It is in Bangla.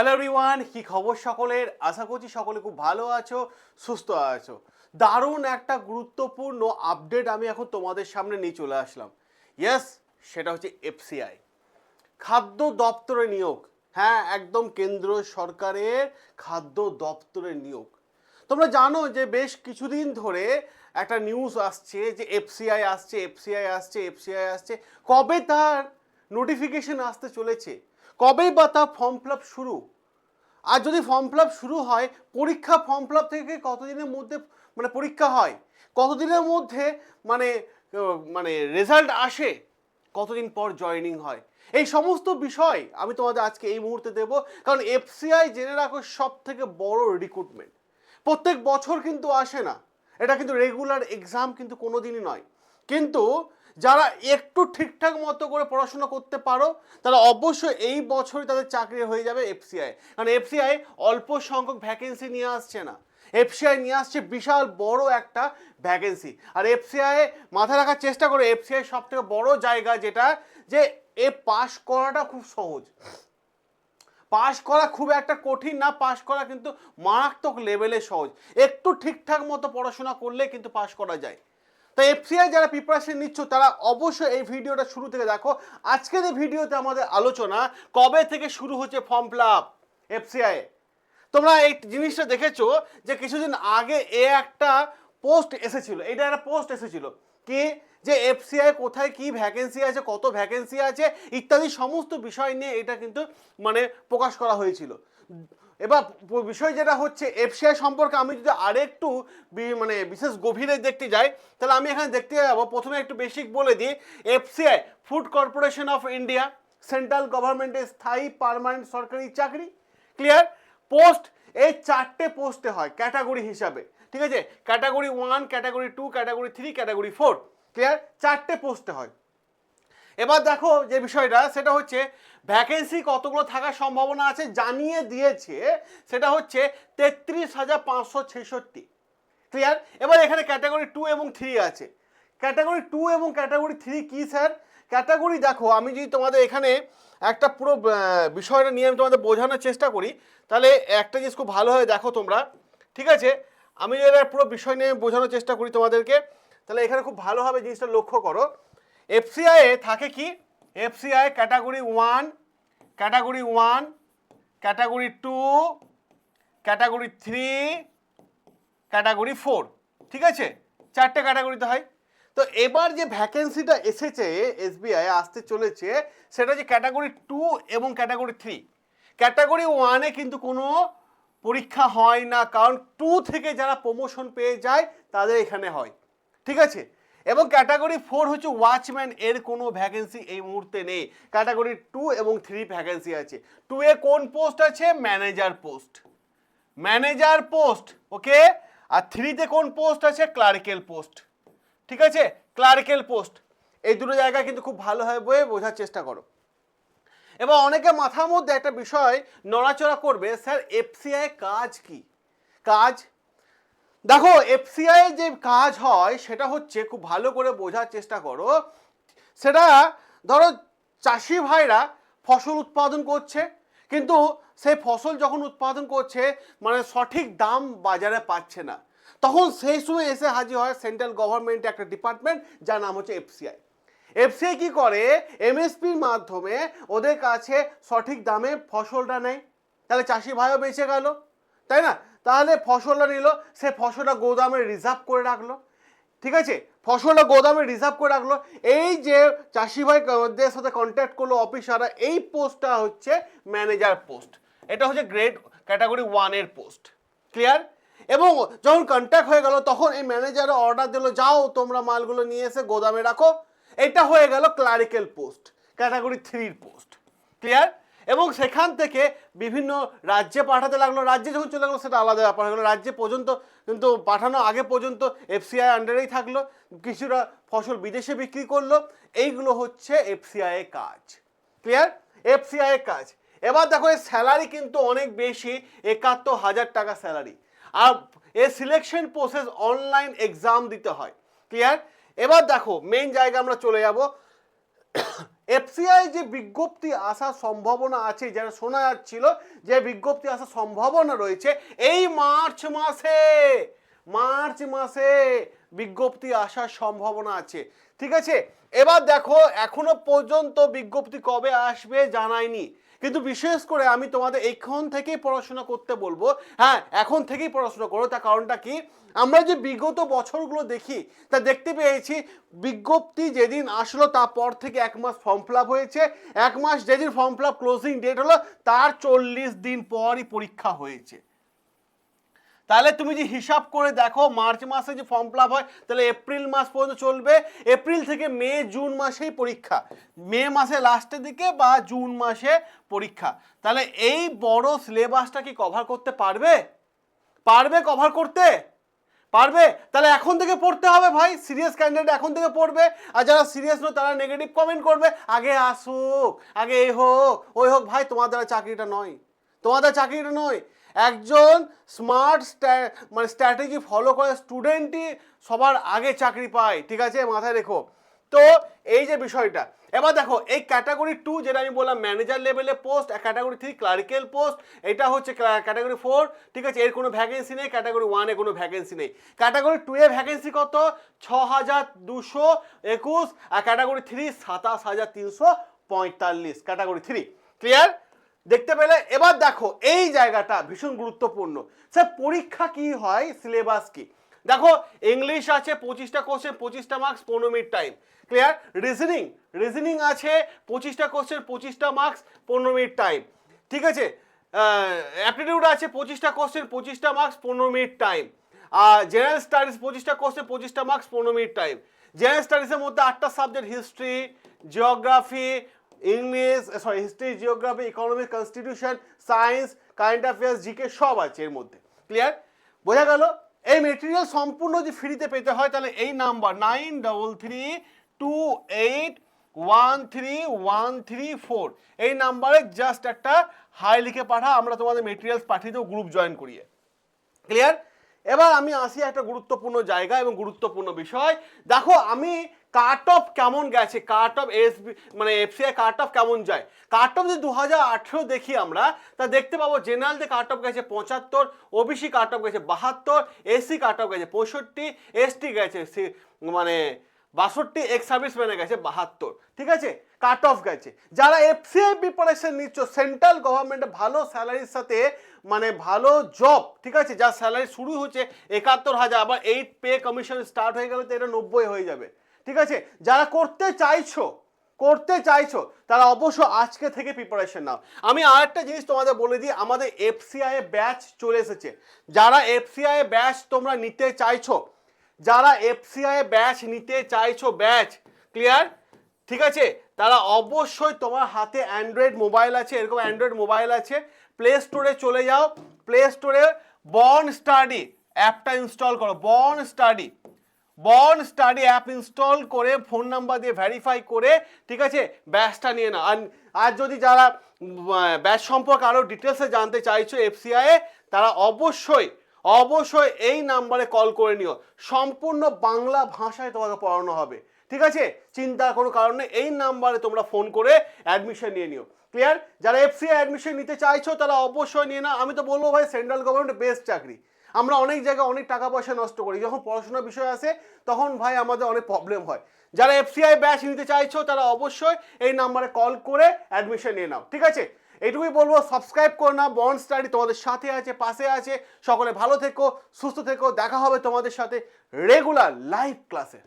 হ্যালো এভরিওয়ান কি খবর সকলের? আশা করছি সকলে খুব ভালো আছো, সুস্থ আছো। দারুণ একটা গুরুত্বপূর্ণ আপডেট আমি এখন তোমাদের সামনে নিয়ে চলে আসলাম। ইয়েস সেটা হচ্ছে এফসিআই খাদ্য দপ্তরে নিয়োগ। হ্যাঁ একদম কেন্দ্র সরকারের খাদ্য দপ্তরে নিয়োগ। তোমরা জানো যে বেশ কিছুদিন ধরে একটা নিউজ আসছে যে এফসিআই আসছে এফসিআই আসছে এফসিআই আসছে। কবে তার নোটিফিকেশন আসতে চলেছে? কবেই বা তা ফর্ম ফিল আপ শুরু? আর যদি ফর্ম ফিল আপ শুরু হয়, পরীক্ষা ফর্ম ফিল আপ থেকে কতদিনের মধ্যে মানে পরীক্ষা হয়? কতদিনের মধ্যে মানে মানে রেজাল্ট আসে? কতদিন পর জয়েনিং হয়? এই সমস্ত বিষয় আমি তোমাদের আজকে এই মুহূর্তে দেবো। কারণ এফসিআই জেনে রাখো সব থেকে বড় রিক্রুটমেন্ট প্রত্যেক বছর কিন্তু আসে না। এটা কিন্তু রেগুলার এক্সাম কিন্তু কোনো দিনই নয়। কিন্তু যারা একটু ঠিকঠাক মতো করে পড়াশোনা করতে পারো, তারা অবশ্যই এই বছরই তাদের চাকরি হয়ে যাবে এফসিআই কারণ এফসিআই অল্প সংখ্যক ভ্যাকেন্সি নিয়ে আসছে না। এফসিআই নিয়ে আসছে বিশাল বড় একটা ভ্যাকেন্সি আর এফসিআই মাথায় রাখার চেষ্টা করে এফসিআই সব থেকে বড় জায়গা যেটা যে এ পাস করাটা খুব সহজ। পাস করা খুব একটা কঠিন না পাস করা কিন্তু মারাত্মক লেভেলে সহজ। একটু ঠিকঠাক মতো পড়াশোনা করলে কিন্তু পাস করা যায়। তাই এফসিআই যারা প্রিপারেশন নিচ্ছ, তারা অবশ্যই এই ভিডিওটা শুরু থেকে দেখো। আজকের এই ভিডিওতে আমাদের আলোচনা কবে থেকে শুরু হচ্ছে ফর্ম ফিল আপ এফসিআই তোমরা এই জিনিসটা দেখেছ যে কিছুদিন আগে এ একটা পোস্ট এসেছিল, এটা একটা পোস্ট এসেছিল। কি? যে এফসিআই কোথায় কি ভ্যাকেন্সি আছে, কত ভ্যাকেন্সি আছে, ইত্যাদি সমস্ত বিষয় নিয়ে এটা কিন্তু মানে প্রকাশ করা হয়েছিল। এবার বিষয় যেটা হচ্ছে এফসিআই সম্পর্কে আমি যদি আরেকটু মানে বিশেষ গভীরে দেখতে যাই, তাহলে আমি এখানে দেখতে যাব। প্রথমে একটু বেসিক বলে দিই FCI food corporation of India central গভর্নমেন্টের স্থায়ী পার্মানেন্ট সরকারি চাকরি ক্লিয়ার পোস্ট এই চারটে পোস্টে হয় ক্যাটাগরি হিসাবে। ঠিক আছে? Category one category two category three category four clear চারটে পোস্টে হয়। এবার দেখো যে বিষয়টা, সেটা হচ্ছে ভ্যাকেন্সি কতগুলো থাকার সম্ভাবনা আছে জানিয়ে দিয়েছে, সেটা হচ্ছে তেত্রিশ হাজার পাঁচশো ছেষট্টি। ক্লিয়ার এবার এখানে ক্যাটাগরি টু এবং থ্রি আছে। ক্যাটাগরি টু এবং ক্যাটাগরি থ্রি কী স্যার ক্যাটাগরি দেখো, আমি যদি তোমাদের এখানে একটা পুরো বিষয়টা নিয়ে আমি তোমাদের বোঝানোর চেষ্টা করি, তাহলে একটা জিনিস খুব ভালোভাবে দেখো তোমরা। ঠিক আছে? আমি এটা পুরো বিষয় নিয়ে বোঝানোর চেষ্টা করি তোমাদেরকে, তাহলে এখানে খুব ভালোভাবে জিনিসটা লক্ষ্য করো। এফসিআই এ থাকে কি? FCI category one category one category two category three category four ঠিক আছে? চারটে ক্যাটাগরিতে হয়। তো এবার যে ভ্যাকেন্সিটা এসেছে এসবিআই আসতে চলেছে, সেটা হচ্ছে ক্যাটাগরি টু এবং ক্যাটাগরি থ্রি ক্যাটাগরি ওয়ানে কিন্তু কোনো পরীক্ষা হয় না, কারণ টু থেকে যারা প্রমোশন পেয়ে যায়, তাদের এখানে হয়। ঠিক আছে? এবং ক্যাটাগরি ফোর হচ্ছে ওয়াচম্যান এর কোনো ভ্যাকেন্সি এই মুহূর্তে নেই। ক্যাটাগরি টু এবং থ্রি ভ্যাকেন্সি আছে। টু এ কোন পোস্ট আছে? Manager post manager post okay আর থ্রিতে কোন পোস্ট আছে? ক্লারিক্যাল পোস্ট ঠিক আছে? ক্লারিক্যাল পোস্ট এই দুটো জায়গা কিন্তু খুব ভালোভাবে বয়ে বোঝার চেষ্টা করো। এবার অনেকে মাথার মধ্যে একটা বিষয় নড়াচড়া করবে, স্যার এফসিআই কাজ কি? কাজ দেখো এফসিআই যে কাজ হয়, সেটা হচ্ছে খুব ভালো করে বোঝার চেষ্টা করো। সেটা ধরো, চাষি ভাইরা ফসল উৎপাদন করছে, কিন্তু সেই ফসল যখন উৎপাদন করছে মানে সঠিক দাম বাজারে পাচ্ছে না। তখন সেই সময় এসে হাজির হয় সেন্ট্রাল গভর্নমেন্ট একটা ডিপার্টমেন্ট, যার নাম হচ্ছে এফসিআই এফসিআই কি করে? এমএসপির মাধ্যমে ওদের কাছে সঠিক দামে ফসলটা নেয়। তাহলে চাষি ভাইও বেঁচে গেল, তাই না? তাহলে ফসলটা নিল, সে ফসলটা গোদামে রিজার্ভ করে রাখল। ঠিক আছে? ফসলটা গোদামে রিজার্ভ করে রাখল। এই যে চাষি ভাইদের সাথে কন্ট্যাক্ট করল অফিসাররা এই পোস্টটা হচ্ছে ম্যানেজার পোস্ট এটা হচ্ছে গ্রেড ক্যাটাগরি ওয়ানের পোস্ট ক্লিয়ার এবং যখন কন্ট্যাক্ট হয়ে গেল, তখন এই ম্যানেজার অর্ডার দিল, যাও, তোমরা মালগুলো নিয়ে এসে গোদামে রাখো। এটা হয়ে গেল ক্লারিক্যাল পোস্ট ক্যাটাগরি থ্রির পোস্ট ক্লিয়ার এবং সেখান থেকে বিভিন্ন রাজ্যে পাঠাতে লাগল। রাজ্যে যখন চলে গেলো, সেটা আলাদা ব্যাপার হয়ে রাজ্যে পর্যন্ত কিন্তু পাঠানো, আগে পর্যন্ত এফসিআই আন্ডারেই থাকল। কিছুটা ফসল বিদেশে বিক্রি করল। এইগুলো হচ্ছে এফসিআই এর কাজ। ক্লিয়ার এফসিআই এর কাজ। এবার দেখো, এর স্যালারি কিন্তু অনেক বেশি, একাত্তর হাজার টাকা স্যালারি আর এর সিলেকশন প্রসেস অনলাইন এক্সাম দিতে হয়। ক্লিয়ার এবার দেখো মেন জায়গা আমরা চলে যাব। এফসিআই যে বিজ্ঞপ্তি আসার সম্ভাবনা আছে যারা শোনা যাচ্ছিল যে বিজ্ঞপ্তি আসার সম্ভাবনা রয়েছে, এই মার্চ মাসে মার্চ মাসে বিজ্ঞপ্তি আসার সম্ভাবনা আছে। ঠিক আছে? এবার দেখো, এখনও পর্যন্ত বিজ্ঞপ্তি কবে আসবে জানায়নি কিন্তু বিশেষ করে আমি তোমাদের এখন থেকেই পড়াশোনা করতে বলব। হ্যাঁ এখন থেকেই পড়াশোনা করো। তার কারণটা কি? আমরা যে বিগত বছরগুলো দেখি, তা দেখতে পেয়েছি, বিজ্ঞপ্তি যেদিন আসলো, তারপর থেকে এক মাস ফর্ম ফিল হয়েছে। এক মাস যেদিন ফর্ম ফিল ক্লোজিং ডেট হলো, তার চল্লিশ দিন পরই পরীক্ষা হয়েছে। তাহলে তুমি যে হিসাব করে দেখো, মার্চ মাসে যে ফর্ম ফিল হয়, তাহলে এপ্রিল মাস পর্যন্ত চলবে। এপ্রিল থেকে মে, জুন মাসেই পরীক্ষা। মে মাসে লাস্টের দিকে বা জুন মাসে পরীক্ষা। তাহলে এই বড় সিলেবাসটা কি কভার করতে পারবে? পারবে কভার করতে? পারবে? তাহলে এখন থেকে পড়তে হবে ভাই সিরিয়াস ক্যান্ডিডেট এখন থেকে পড়বে। আর যারা সিরিয়াস নয়, তারা নেগেটিভ কমেন্ট করবে। আগে আসুক, আগে এই হোক, ওই হোক। ভাই, তোমার দ্বারা চাকরিটা নয়। তোমার দ্বারা চাকরিটা নয়, একজন স্মার্ট মানে স্ট্র্যাটেজি ফলো করে স্টুডেন্টই সবার আগে চাকরি পায়, ঠিক আছে? মাথায় রেখো। তো এই যে বিষয়টা, এবার দেখো, এই ক্যাটাগরি টু যেটা আমি বললাম ম্যানেজার লেভেলে post category three clerical post এটা হচ্ছে ক্যাটাগরি ফোর ঠিক আছে? এর কোনো ভ্যাকেন্সি নেই ক্যাটাগরি ওয়ানে কোনো ভ্যাকেন্সি নেই। ক্যাটাগরি টু এ ভ্যাকেন্সি কত? ছ হাজার দুশো একুশ, আর ক্যাটাগরি থ্রি সাতাশ হাজার তিনশো পঁয়তাল্লিশ। ক্যাটাগরি থ্রি ক্লিয়ার দেখতে পেলে। এবার দেখো, এই জায়গাটা ভীষণ গুরুত্বপূর্ণ। স্যার, পরীক্ষা কি হয় সিলেবাস কি? দেখো, ইংলিশ আছে, পঁচিশটা কোশ্চেন পঁচিশটা মার্কস পনেরো minute time clear reasoning reasoning আছে, পঁচিশটা কোশ্চেন পঁচিশটা মার্কস পনেরো মিনিট টাইম ঠিক আছে? অ্যাপটিটিউড আছে, পঁচিশটা কোশ্চেন পঁচিশটা মার্কস পনেরো মিনিট টাইম আর জেনারেল স্টাডিজ পঁচিশটা কোশ্চেন পঁচিশটা মার্কস পনেরো মিনিট টাইম জেনারেল স্টাডিজের মধ্যে আটটা subject history geography English sorry history geography economic constitution science current affairs GK সব আছে এর মধ্যে। ক্লিয়ার বোঝা গেল? এই মেটেরিয়াল সম্পূর্ণ যদি ফ্রিতে পেতে হয়, তাহলে এই number nine double three two eight one three one three four এই নাম্বারে জাস্ট একটা হাই লিখে পাঠা, আমরা তোমাদের মেটেরিয়ালস পাঠিয়ে দেবো গ্রুপ জয়েন করিয়ে। ক্লিয়ার এবার আমি আসি একটা গুরুত্বপূর্ণ জায়গা এবং গুরুত্বপূর্ণ বিষয়। দেখো, আমি কাট অফ কেমন গেছে? কাট অফ এস মানে এফসিআই কাট অফ কেমন যায়? কাট অফ যদি দু হাজার আঠেরো দেখি আমরা, তা দেখতে পাবো জেনারেলতে কাট অফ গেছে পঁচাত্তর ওবিসি কাট অফ গেছে বাহাত্তর এসসি কাট অফ গেছে পঁয়ষট্টি এসটি গেছে মানে বাষট্টি এক্স সার্ভিসম্যানে গেছে বাহাত্তর। ঠিক আছে? কাট অফ গেছে। যারা এফসিআই প্রিপারেশন নিচ্ছ সেন্ট্রাল গভর্নমেন্টে ভালো স্যালারির সাথে মানে ভালো জব ঠিক আছে? যার স্যালারি শুরু হচ্ছে একাত্তর হাজার, আবার এইট পে কমিশন স্টার্ট হয়ে গেলে তো এটা নব্বই হয়ে যাবে। ঠিক আছে? যারা করতে চাইছো করতে চাইছো, তারা অবশ্য আজকে থেকে প্রিপারেশন নাও। আমি আরেকটা জিনিস তোমাদের বলে দিই, আমাদের এফসিআই ব্যাচ চলে এসেছে। যারা এফসিআই ব্যাচ তোমরা নিতে চাইছো, যারা এফসিআই ব্যাচ নিতে চাইছো ব্যাচ ক্লিয়ার ঠিক আছে? তারা অবশ্যই তোমার হাতে অ্যান্ড্রয়েড মোবাইল আছে, এরকম অ্যান্ড্রয়েড মোবাইল আছে। প্লে স্টোরে চলে যাও। প্লে স্টোরে বর্ন স্টাডি অ্যাপটা ইনস্টল করো। Born Study Born Study app install করে ফোন নাম্বার দিয়ে ভেরিফাই করে, ঠিক আছে? ব্যাচটা নিয়ে নাও। আর যদি যারা ব্যাচ সম্পর্কে আরও ডিটেলসে জানতে চাইছো এফসিআই তারা অবশ্যই অবশ্যই এই নাম্বারে কল করে নিও। সম্পূর্ণ বাংলা ভাষায় তোমাকে পড়ানো হবে। ঠিক আছে? চিন্তার কোনো কারণে এই নাম্বারে তোমরা ফোন করে অ্যাডমিশন নিয়ে নিও। ক্লিয়ার যারা এফসিআই অ্যাডমিশন নিতে চাইছো, তারা অবশ্যই নিয়ে নাও। আমি তো বলব ভাই সেন্ট্রাল গভর্নমেন্ট বেস্ট চাকরি। আমরা অনেক জায়গায় অনেক টাকা পয়সা নষ্ট করি। যখন পড়াশোনার বিষয় আসে, তখন ভাই আমাদের অনেক প্রবলেম হয়। যারা এফসিআই ব্যাচ নিতে চাইছো, তারা অবশ্যই এই নাম্বারে কল করে অ্যাডমিশন নিয়ে নাও, ঠিক আছে? এইটুকুই বলব সাবস্ক্রাইব করো না বন্ড স্টাডি তোমাদের সাথে আছে, পাশে আছে। সকলে ভালো থেকো, সুস্থ থেকো, দেখা হবে তোমাদের সাথে রেগুলার লাইভ ক্লাসে